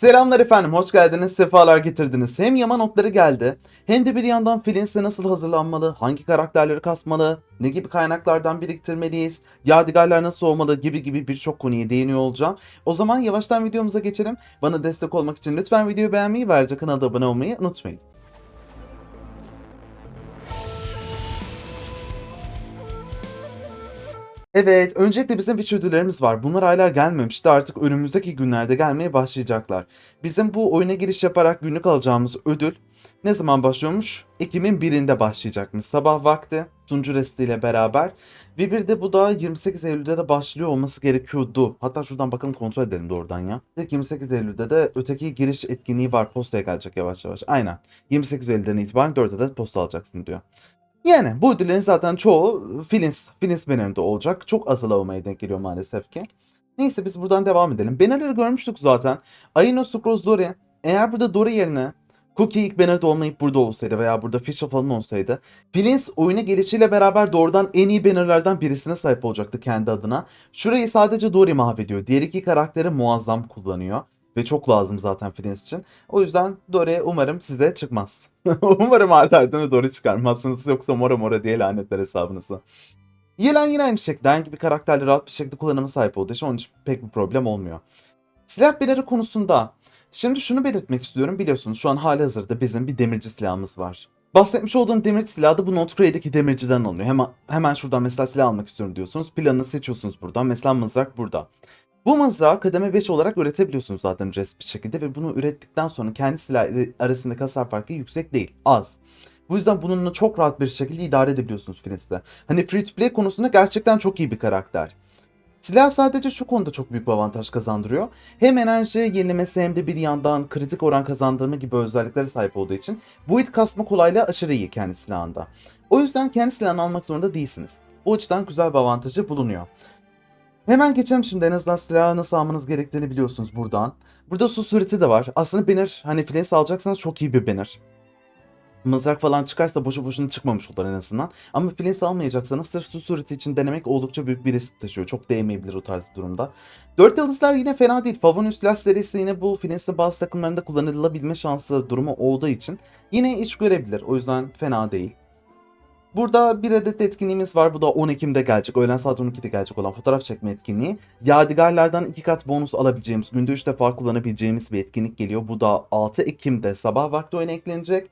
Selamlar efendim, hoş geldiniz, sefalar getirdiniz. Hem yama notları geldi, hem de bir yandan Flins'e nasıl hazırlanmalı, hangi karakterleri kasmalı, ne gibi kaynaklardan biriktirmeliyiz, yadigarlar nasıl olmalı gibi gibi birçok konuya değiniyor olacağım. O zaman yavaştan videomuza geçelim. Bana destek olmak için lütfen videoyu beğenmeyi ve ayrıca kanala abone olmayı unutmayın. Evet, öncelikle bizim wish ödüllerimiz var. Bunlar hala gelmemişti. Artık önümüzdeki günlerde gelmeye başlayacaklar. Bizim bu oyuna giriş yaparak günlük alacağımız ödül ne zaman başlıyormuş? Ekim'in birinde başlayacakmış. Sabah vakti sunucu restiyle beraber. Ve bir de bu da 28 Eylül'de de başlıyor olması gerekiyordu. Hatta şuradan bakalım kontrol edelim doğrudan ya. Tek 28 Eylül'de de öteki giriş etkinliği var. Postaya gelecek yavaş yavaş. Aynen. 28 Eylül'den itibaren 4'e de posta alacaksın diyor. Yani bu ödüllerin zaten çoğu Filins, Filins banner'ında olacak. Çok azı olmaya denk geliyor maalesef ki. Neyse biz buradan devam edelim. Banner'ları görmüştük zaten. Aino Sucrose Dory. Eğer burada Dory yerine Cookie ilk banner'da olmayıp burada olsaydı veya burada Fisher falan olsaydı Filins oyuna gelişiyle beraber doğrudan en iyi bannerlardan birisine sahip olacaktı kendi adına. Şurayı sadece Dory mahvediyor. Diğer iki karakteri muazzam kullanıyor. Ve çok lazım zaten Filins için. O yüzden Dory umarım size çıkmaz. umarım ardı ardına Dory çıkarmazsınız yoksa mora mora diye lanetler hesabınızı. Yelen yine aynı şekilde herhangi bir karakterle rahat bir şekilde kullanıma sahip olduğu için onun için pek bir problem olmuyor. Silah beleri konusunda şimdi şunu belirtmek istiyorum. Biliyorsunuz şu an hali hazırda bizim bir demirci silahımız var. Bahsetmiş olduğum demir silahı da bu Notcrade'deki demirciden alınıyor. Hemen, hemen şuradan mesela silah almak istiyorum diyorsunuz. Planını seçiyorsunuz buradan. Mesela mızrak burada. Bu mızrağı kademe 5 olarak üretebiliyorsunuz zaten ücretsiz bir şekilde ve bunu ürettikten sonra kendi silah arasındaki hasar farkı yüksek değil, az. Bu yüzden bununla çok rahat bir şekilde idare edebiliyorsunuz Finis'te. Hani free to play konusunda gerçekten çok iyi bir karakter. Silah sadece şu konuda çok büyük bir avantaj kazandırıyor. Hem enerji yenilemesi hem de bir yandan kritik oran kazandırma gibi özelliklere sahip olduğu için bu it kasma kolaylığı aşırı iyi kendi silahında. O yüzden kendi silahını almak zorunda değilsiniz. Bu açıdan güzel bir avantajı bulunuyor. Hemen geçelim şimdi en azından silahı nasıl almanız gerektiğini biliyorsunuz buradan. Burada su sureti de var. Aslında banner hani Flens alacaksanız çok iyi bir banner. Mızrak falan çıkarsa boşu boşuna çıkmamış olur en azından. Ama Flens almayacaksanız sırf su sureti için denemek oldukça büyük bir risk taşıyor. Çok değmeyebilir o tarz bir durumda. 4 yıldızlar yine fena değil. Favonius silah serisi yine bu Flens'in bazı takımlarında kullanılabilme şansı durumu olduğu için yine iş görebilir. O yüzden fena değil. Burada bir adet etkinliğimiz var. Bu da 10 Ekim'de gelecek. Öğlen saat 12'de gelecek olan fotoğraf çekme etkinliği. Yadigarlardan 2 kat bonus alabileceğimiz, günde 3 defa kullanabileceğimiz bir etkinlik geliyor. Bu da 6 Ekim'de sabah vakti oyuna eklenecek.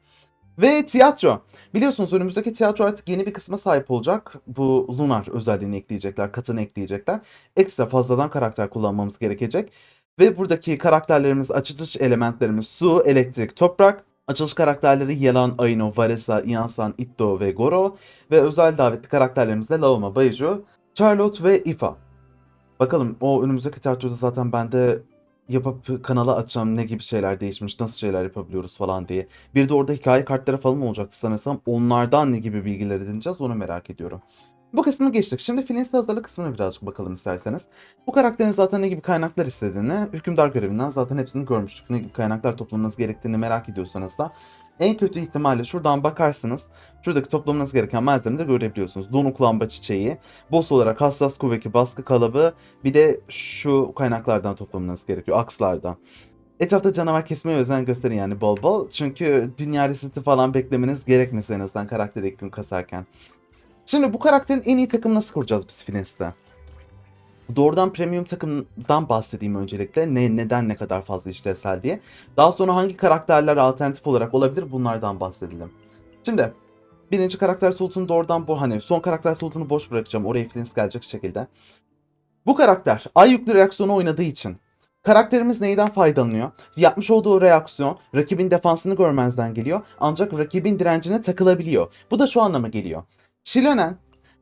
Ve tiyatro. Biliyorsunuz önümüzdeki tiyatro artık yeni bir kısma sahip olacak. Bu Lunar özelliğini ekleyecekler, katını ekleyecekler. Ekstra fazladan karakter kullanmamız gerekecek. Ve buradaki karakterlerimiz, açılış elementlerimiz su, elektrik, toprak. Açılış karakterleri Yelan, Aino, Varesa, Iansan, Itto ve Goro. Ve özel davetli karakterlerimiz de Laoma, Baiju, Charlotte ve Ifa. Bakalım o önümüzdeki tiyatroda zaten ben de yapıp kanala açacağım ne gibi şeyler değişmiş, nasıl şeyler yapabiliyoruz falan diye. Bir de orada hikaye kartları falan olacaktı sanırsam. Onlardan ne gibi bilgiler edineceğiz onu merak ediyorum. Bu kısmı geçtik. Şimdi Filistin hazırlık kısmına birazcık bakalım isterseniz. Bu karakterin zaten ne gibi kaynaklar istediğini, hükümdar görevinden zaten hepsini görmüştük. Ne gibi kaynaklar toplamanız gerektiğini merak ediyorsanız da en kötü ihtimalle şuradan bakarsınız. Şuradaki toplamanız gereken malzemeleri görebiliyorsunuz. Donuk lamba çiçeği, boss olarak hassas kuvveti baskı kalıbı, bir de şu kaynaklardan toplamanız gerekiyor, akslardan. Etrafta canavar kesmeye özen gösterin yani bol bol. Çünkü dünya reseti falan beklemeniz gerekmesin en azından karakter ekran kasarken. Şimdi bu karakterin en iyi takımı nasıl kuracağız biz Fines'te? Doğrudan premium takımdan bahsedeyim öncelikle. Ne, neden ne kadar fazla işlevsel diye. Daha sonra hangi karakterler alternatif olarak olabilir bunlardan bahsedelim. Şimdi birinci karakter slotunu doğrudan bu hani son karakter slotunu boş bırakacağım. Oraya Flins gelecek şekilde. Bu karakter ay yüklü reaksiyonu oynadığı için Karakterimiz neyden faydalanıyor? Yapmış olduğu reaksiyon rakibin defansını görmezden geliyor ancak rakibin direncine takılabiliyor. Bu da şu anlama geliyor. Shilonen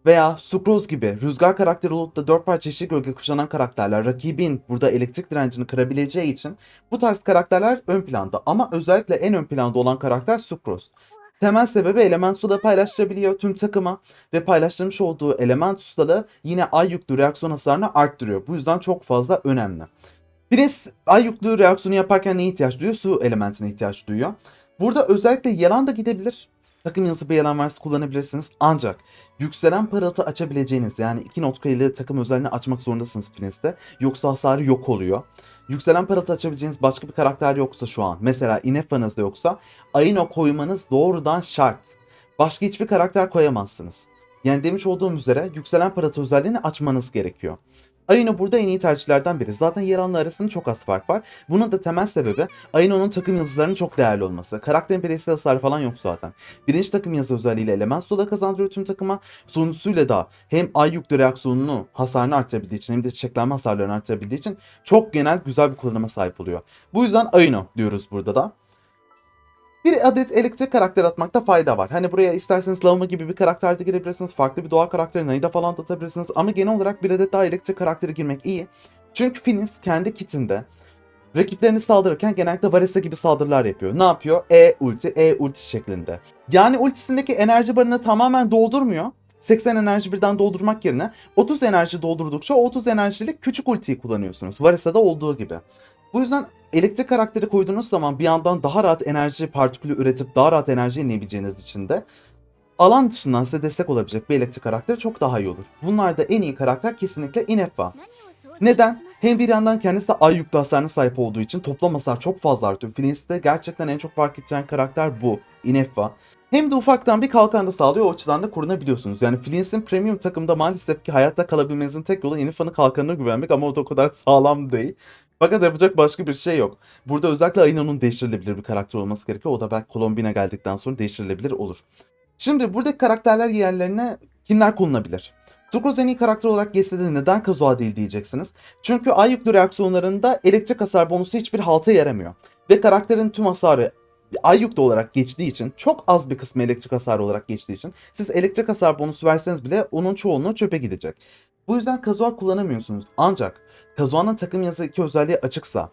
veya Sucrose gibi rüzgar karakteri olup da 4 parça yeşil gölge kuşanan karakterler rakibin burada elektrik direncini kırabileceği için bu tarz karakterler ön planda. Ama özellikle en ön planda olan karakter Sucrose. Temel sebebi element suda paylaştırabiliyor tüm takıma ve paylaştırmış olduğu element ustalığı yine ay yüklü reaksiyon hasarını arttırıyor. Bu yüzden çok fazla önemli. Pires ay yüklü reaksiyonu yaparken neye ihtiyaç duyuyor? Su elementine ihtiyaç duyuyor. Burada özellikle yalan da gidebilir. Takım yazı varsa kullanabilirsiniz. Ancak yükselen parıltı açabileceğiniz yani iki notka ile takım özelliğini açmak zorundasınız Finis'te. Yoksa hasarı yok oluyor. Yükselen parıltı açabileceğiniz başka bir karakter yoksa şu an. Mesela Inefa'nız da yoksa Aino koymanız doğrudan şart. Başka hiçbir karakter koyamazsınız. Yani demiş olduğum üzere yükselen parıltı özelliğini açmanız gerekiyor. Aino burada en iyi tercihlerden biri. Zaten yer alanı arasında çok az fark var. Bunun da temel sebebi Aino'nun takım yıldızlarının çok değerli olması. Karakterin bireysel hasarı falan yok zaten. Birinci takım yazı özelliğiyle element soda kazandırıyor tüm takıma. Sonuncusuyla da hem ay yüklü reaksiyonunu hasarını arttırabildiği için hem de çiçeklenme hasarlarını arttırabildiği için çok genel güzel bir kullanıma sahip oluyor. Bu yüzden Aino diyoruz burada da. Bir adet elektrik karakter atmakta fayda var. Hani buraya isterseniz Lavma gibi bir karakter de girebilirsiniz. Farklı bir doğa karakteri Naida falan da atabilirsiniz. Ama genel olarak bir adet daha elektrik karakteri girmek iyi. Çünkü Finis kendi kitinde rakiplerini saldırırken genellikle Varese gibi saldırılar yapıyor. Ne yapıyor? E ulti, E ulti şeklinde. Yani ultisindeki enerji barını tamamen doldurmuyor. 80 enerji birden doldurmak yerine 30 enerji doldurdukça o 30 enerjilik küçük ultiyi kullanıyorsunuz. Varese'de olduğu gibi. Bu yüzden elektrik karakteri koyduğunuz zaman bir yandan daha rahat enerji partikülü üretip daha rahat enerji inebileceğiniz için de alan dışından size destek olabilecek bir elektrik karakteri çok daha iyi olur. Bunlarda en iyi karakter kesinlikle Ineffa. Neden? Hem bir yandan kendisi de ay yüklü hasarına sahip olduğu için toplam hasar çok fazla artıyor. Filis'te gerçekten en çok fark edeceğin karakter bu. Ineffa. Hem de ufaktan bir kalkan da sağlıyor o açıdan da korunabiliyorsunuz. Yani Flins'in premium takımda maalesef ki hayatta kalabilmenizin tek yolu Ineffa'nın kalkanına güvenmek ama o da o kadar sağlam değil. Fakat yapacak başka bir şey yok. Burada özellikle Aino'nun değiştirilebilir bir karakter olması gerekiyor. O da belki Colombina geldikten sonra değiştirilebilir olur. Şimdi buradaki karakterler yerlerine kimler konulabilir? Sucrose en iyi karakter olarak geçse neden Kazuha değil diyeceksiniz. Çünkü ay yüklü reaksiyonlarında elektrik hasar bonusu hiçbir halta yaramıyor. Ve karakterin tüm hasarı ay yüklü olarak geçtiği için çok az bir kısmı elektrik hasarı olarak geçtiği için siz elektrik hasar bonusu verseniz bile onun çoğunluğu çöpe gidecek. Bu yüzden Kazuha kullanamıyorsunuz. Ancak Kazuha'nın takım yazı 2 özelliği açıksa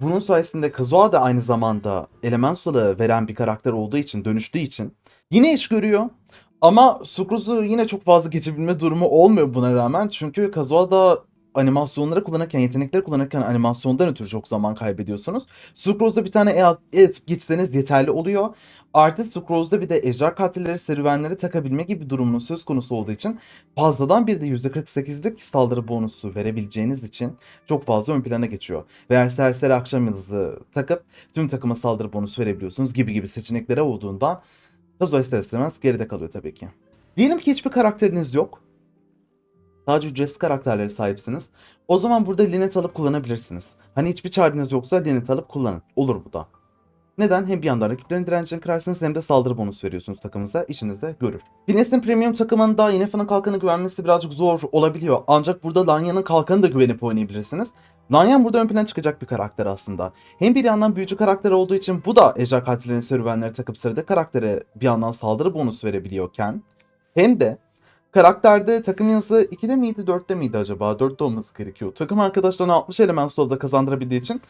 bunun sayesinde Kazuha da aynı zamanda Elemental'ı veren bir karakter olduğu için, dönüştüğü için yine iş görüyor. Ama Sucrose'u yine çok fazla geçebilme durumu olmuyor buna rağmen. Çünkü Kazuha da animasyonları kullanırken, yetenekleri kullanırken animasyondan ötürü çok zaman kaybediyorsunuz. Sucrose'da bir tane e atıp geçseniz yeterli oluyor. Artı Sucrose'da bir de ejder katilleri, serüvenleri takabilme gibi durumunun söz konusu olduğu için fazladan bir de %48'lik saldırı bonusu verebileceğiniz için çok fazla ön plana geçiyor. Ve eğer serseri akşam yıldızı takıp tüm takıma saldırı bonusu verebiliyorsunuz gibi gibi seçeneklere olduğundan Kazuha ister istemez geride kalıyor tabii ki. Diyelim ki hiçbir karakteriniz yok. Sadece ücretsiz karakterlere sahipsiniz. O zaman burada Linet alıp kullanabilirsiniz. Hani hiçbir çareniz yoksa Linet alıp kullanın. Olur bu da. Neden? Hem bir yandan rakiplerin direncini kırarsınız hem de saldırı bonusu veriyorsunuz takımınıza. işinize görür. Fines'in premium takımında Inefa'nın kalkanı güvenmesi birazcık zor olabiliyor. Ancak burada Lanya'nın kalkanı da güvenip oynayabilirsiniz. Lanyan burada ön plana çıkacak bir karakter aslında. Hem bir yandan büyücü karakter olduğu için bu da ejder katillerinin serüvenleri takıp sırada karaktere bir yandan saldırı bonusu verebiliyorken hem de Karakterde takım yazısı 2'de miydi 4'te miydi acaba? 4'te olması gerekiyor. Takım arkadaşlarına 60 element solda kazandırabildiği için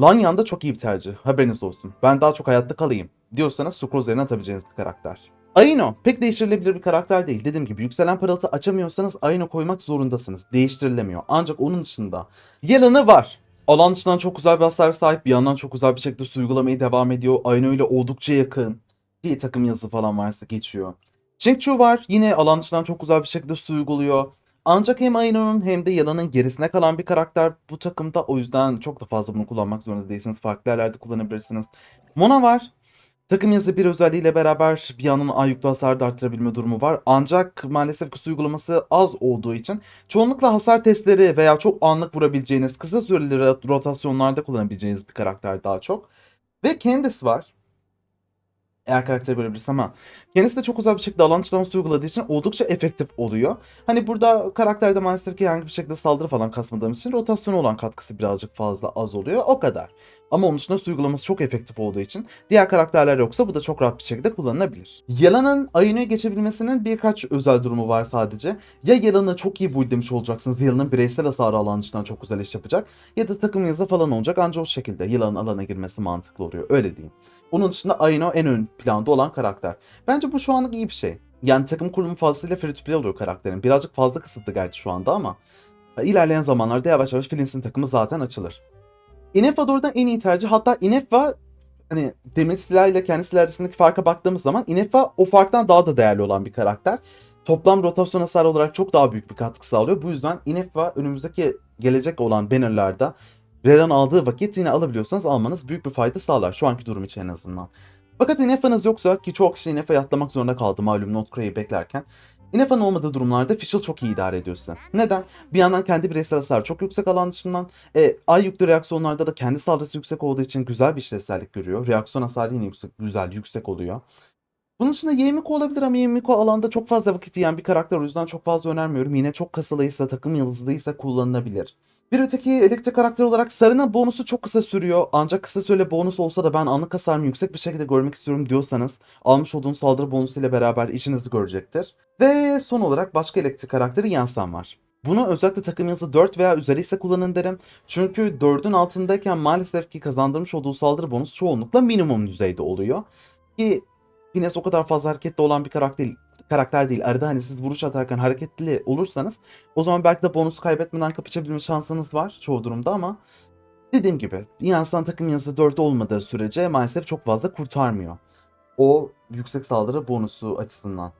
Lanyan da çok iyi bir tercih. Haberiniz olsun. Ben daha çok hayatta kalayım diyorsanız Sucrose yerine atabileceğiniz bir karakter. Aino pek değiştirilebilir bir karakter değil. Dediğim gibi yükselen parıltı açamıyorsanız Aino koymak zorundasınız. Değiştirilemiyor. Ancak onun dışında Yelan'ı var. Alan dışından çok güzel bir hasar sahip. Bir yandan çok güzel bir şekilde su uygulamayı devam ediyor. Aino ile oldukça yakın. Bir takım yazısı falan varsa geçiyor. Chengchu var. Yine alan dışından çok güzel bir şekilde su uyguluyor. Ancak hem Aino'nun hem de Yalan'ın gerisine kalan bir karakter bu takımda. O yüzden çok da fazla bunu kullanmak zorunda değilsiniz. Farklı yerlerde kullanabilirsiniz. Mona var. Takım yazı bir özelliğiyle beraber bir yandan ay yüklü hasar da arttırabilme durumu var. Ancak maalesef ki su uygulaması az olduğu için çoğunlukla hasar testleri veya çok anlık vurabileceğiniz kısa süreli rotasyonlarda kullanabileceğiniz bir karakter daha çok. Ve kendisi var. Eğer karakteri görebilirsem ama kendisi de çok güzel bir şekilde alan çılaması uyguladığı için oldukça efektif oluyor. Hani burada karakterde maalesef ki herhangi bir şekilde saldırı falan kasmadığımız için rotasyona olan katkısı birazcık fazla az oluyor. O kadar. Ama onun dışında su uygulaması çok efektif olduğu için diğer karakterler yoksa bu da çok rahat bir şekilde kullanılabilir. Yalan'ın Ayunu'ya geçebilmesinin birkaç özel durumu var sadece. Ya Yalan'ı çok iyi build demiş olacaksınız. Yalan'ın bireysel hasarı alan dışından çok güzel iş yapacak. Ya da takım yazı falan olacak ancak o şekilde Yalan'ın alana girmesi mantıklı oluyor. Öyle diyeyim. Onun dışında Aino en ön planda olan karakter. Bence bu şu anlık iyi bir şey. Yani takım kurumu fazlasıyla free to play oluyor karakterin. Birazcık fazla kısıtlı gerçi şu anda ama ilerleyen zamanlarda yavaş yavaş Flins'in takımı zaten açılır. Ineffa doğrudan en iyi tercih. Hatta Ineffa hani demir silah ile kendi silah arasındaki farka baktığımız zaman Inefa o farktan daha da değerli olan bir karakter. Toplam rotasyon hasarı olarak çok daha büyük bir katkı sağlıyor. Bu yüzden Inefa önümüzdeki gelecek olan bannerlarda Reran aldığı vakit yine alabiliyorsanız almanız büyük bir fayda sağlar. Şu anki durum için en azından. Fakat Inefa'nız yoksa ki çok kişi Inefa'ya atlamak zorunda kaldı malum Notcray'i beklerken. Inefa'nın olmadığı durumlarda Fischl çok iyi idare ediyor size. Neden? Bir yandan kendi bireysel hasar çok yüksek alan dışından. E, ay yüklü reaksiyonlarda da kendi saldırısı yüksek olduğu için güzel bir işlevsellik görüyor. Reaksiyon hasarı yine yüksek, güzel, yüksek oluyor. Bunun dışında Yemiko olabilir ama Yemiko alanda çok fazla vakit yiyen bir karakter o yüzden çok fazla önermiyorum. Yine çok kasılıysa, takım yıldızlıysa kullanılabilir. Bir öteki elektrik karakteri olarak Sarı'nın bonusu çok kısa sürüyor. Ancak kısa süreli bonus olsa da ben anlık hasarımı yüksek bir şekilde görmek istiyorum diyorsanız almış olduğunuz saldırı bonusu ile beraber işinizi görecektir. Ve son olarak başka elektrik karakteri Yansan var. Bunu özellikle takım yazı 4 veya üzeri ise kullanın derim. Çünkü 4'ün altındayken maalesef ki kazandırmış olduğu saldırı bonus çoğunlukla minimum düzeyde oluyor. Ki Fines o kadar fazla hareketli olan bir karakter, karakter değil. Arada hani siz vuruş atarken hareketli olursanız o zaman belki de bonusu kaybetmeden kapışabilme şansınız var çoğu durumda ama dediğim gibi Yansıdan takım yazısı 4 olmadığı sürece maalesef çok fazla kurtarmıyor. O yüksek saldırı bonusu açısından.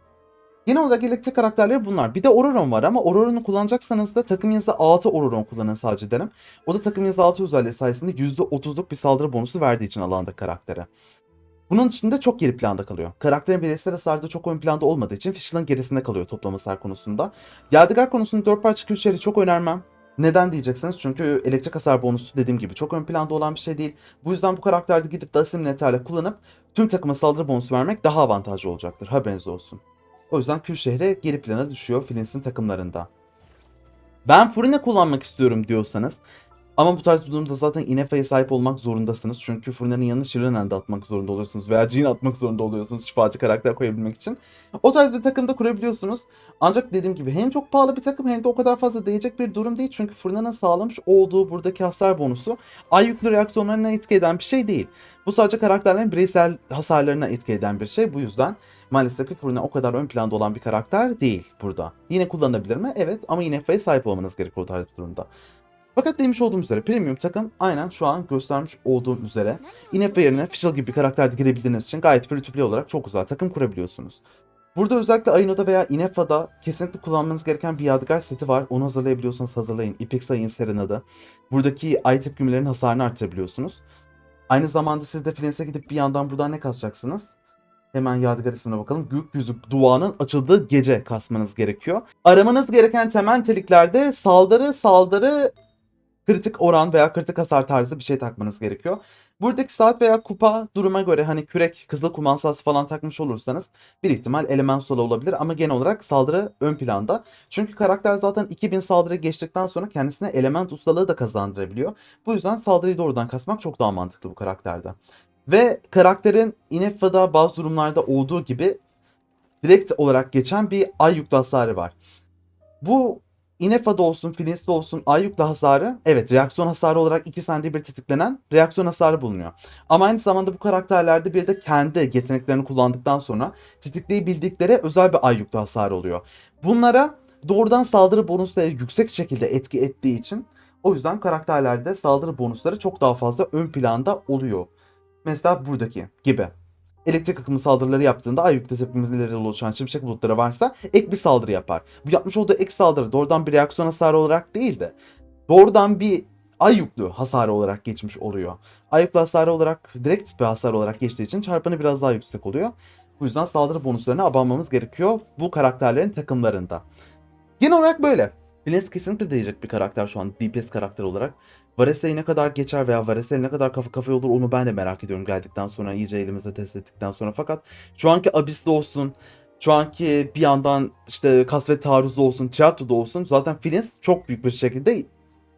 Genel olarak elektrik karakterleri bunlar. Bir de Ororon var ama Ororon'u kullanacaksanız da takım yazı 6 Ororon kullanın sadece derim. O da takım yazı 6 özelliği sayesinde %30'luk bir saldırı bonusu verdiği için alanda karaktere. Bunun dışında çok geri planda kalıyor. Karakterin bireysel hasarda çok ön planda olmadığı için Fischl'ın gerisinde kalıyor toplam hasar konusunda. Yadigar konusunda 4 parça köşeleri çok önermem. Neden diyeceksiniz? Çünkü elektrik hasar bonusu dediğim gibi çok ön planda olan bir şey değil. Bu yüzden bu karakterde gidip de asimilatörle kullanıp tüm takıma saldırı bonusu vermek daha avantajlı olacaktır. Haberiniz olsun. O yüzden Kül şehre geri plana düşüyor Flins'in takımlarında. Ben Furine kullanmak istiyorum diyorsanız ama bu tarz bir durumda zaten Inefa'ya sahip olmak zorundasınız. Çünkü Furne'nin yanına Shirinen de atmak zorunda oluyorsunuz. Veya Jean atmak zorunda oluyorsunuz şifacı karakter koyabilmek için. O tarz bir takımda kurabiliyorsunuz. Ancak dediğim gibi hem çok pahalı bir takım hem de o kadar fazla değecek bir durum değil. Çünkü Furne'nin sağlamış olduğu buradaki hasar bonusu ay yüklü reaksiyonlarına etki eden bir şey değil. Bu sadece karakterlerin bireysel hasarlarına etki eden bir şey. Bu yüzden maalesef ki Furne o kadar ön planda olan bir karakter değil burada. Yine kullanılabilir mi? Evet ama Inefa'ya sahip olmanız gerekiyor o tarz bir durumda. Fakat demiş olduğum üzere premium takım aynen şu an göstermiş olduğum üzere Inefa yerine Fischl gibi bir karakterde girebildiğiniz için gayet free to play olarak çok güzel takım kurabiliyorsunuz. Burada özellikle Ayno'da veya Inefa'da kesinlikle kullanmanız gereken bir yadigar seti var. Onu hazırlayabiliyorsanız hazırlayın. İpek Sayın Serena'da. Buradaki ay tepkimelerin hasarını artırabiliyorsunuz. Aynı zamanda siz de Flens'e gidip bir yandan buradan ne kasacaksınız? Hemen Yadigar ismine bakalım. Gökyüzü duanın açıldığı gece kasmanız gerekiyor. Aramanız gereken temel niteliklerde saldırı, saldırı, kritik oran veya kritik hasar tarzı bir şey takmanız gerekiyor. Buradaki saat veya kupa duruma göre hani kürek, kızıl kumansası falan takmış olursanız bir ihtimal elemental olabilir ama genel olarak saldırı ön planda. Çünkü karakter zaten 2000 saldırı geçtikten sonra kendisine element ustalığı da kazandırabiliyor. Bu yüzden saldırıyı doğrudan kasmak çok daha mantıklı bu karakterde. Ve karakterin Ineffa'da bazı durumlarda olduğu gibi direkt olarak geçen bir ay yüklü hasarı var. Bu Inefa'da olsun, Filis'te olsun ay yüklü hasarı evet reaksiyon hasarı olarak iki saniyede bir tetiklenen reaksiyon hasarı bulunuyor. Ama aynı zamanda bu karakterlerde bir de kendi yeteneklerini kullandıktan sonra tetikleyebildikleri özel bir ay yüklü hasarı oluyor. Bunlara doğrudan saldırı bonusları yüksek şekilde etki ettiği için o yüzden karakterlerde saldırı bonusları çok daha fazla ön planda oluyor. Mesela buradaki gibi. Elektrik akımı saldırıları yaptığında ay tepkimizleri oluşan şimşek bulutları varsa ek bir saldırı yapar. Bu yapmış olduğu ek saldırı doğrudan bir reaksiyon hasarı olarak değil de doğrudan bir ay yüklü hasarı olarak geçmiş oluyor. Ay yüklü hasarı olarak direkt bir hasar olarak geçtiği için çarpanı biraz daha yüksek oluyor. Bu yüzden saldırı bonuslarına abanmamız gerekiyor bu karakterlerin takımlarında. Genel olarak böyle. Blitz kesinlikle değecek bir karakter şu an DPS karakter olarak. Varese ne kadar geçer veya Varese ne kadar kafa kafaya olur onu ben de merak ediyorum geldikten sonra iyice elimizde test ettikten sonra. Fakat şu anki Abyss'de olsun, şu anki bir yandan işte kasvet taarruzda olsun, tiyatroda olsun zaten Flins çok büyük bir şekilde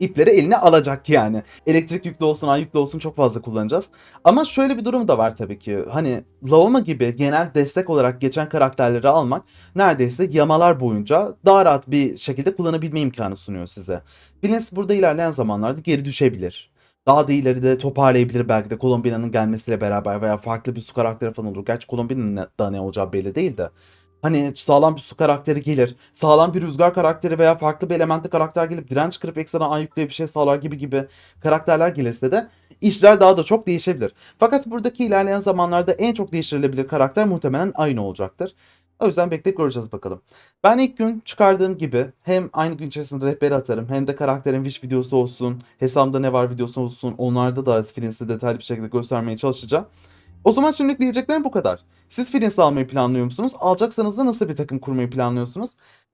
ipleri eline alacak yani. Elektrik yüklü olsun, ay yüklü olsun çok fazla kullanacağız. Ama şöyle bir durum da var tabii ki. Hani Laoma gibi genel destek olarak geçen karakterleri almak neredeyse yamalar boyunca daha rahat bir şekilde kullanabilme imkanı sunuyor size. Blins burada ilerleyen zamanlarda geri düşebilir. Daha da ileride toparlayabilir belki de Colombia'nın gelmesiyle beraber veya farklı bir su karakteri falan olur. Gerçi Colombia'nın da ne olacağı belli değil de. Hani sağlam bir su karakteri gelir. Sağlam bir rüzgar karakteri veya farklı bir elementli karakter gelip direnç kırıp ekstradan ay yükleye bir şey sağlar gibi gibi karakterler gelirse de işler daha da çok değişebilir. Fakat buradaki ilerleyen zamanlarda en çok değiştirilebilir karakter muhtemelen aynı olacaktır. O yüzden bekleyip göreceğiz bakalım. Ben ilk gün çıkardığım gibi hem aynı gün içerisinde rehberi atarım hem de karakterin wish videosu olsun, hesabımda ne var videosu olsun onlarda da Filins'i detaylı bir şekilde göstermeye çalışacağım. O zaman şimdilik diyeceklerim bu kadar. Siz Filins'i almayı planlıyor musunuz? Alacaksanız da nasıl bir takım kurmayı planlıyorsunuz?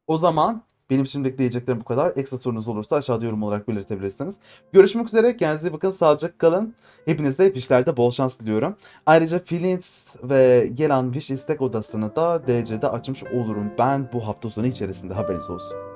O zaman benim şimdilik diyeceklerim bu kadar. Ekstra sorunuz olursa aşağıda yorum olarak belirtebilirsiniz. Görüşmek üzere. Kendinize bakın. Sağlıcakla kalın. Hepinize Wish'lerde bol şans diliyorum. Ayrıca Filins ve gelen Wish istek odasını da DC'de açmış olurum. Ben bu hafta sonu içerisinde haberiniz olsun.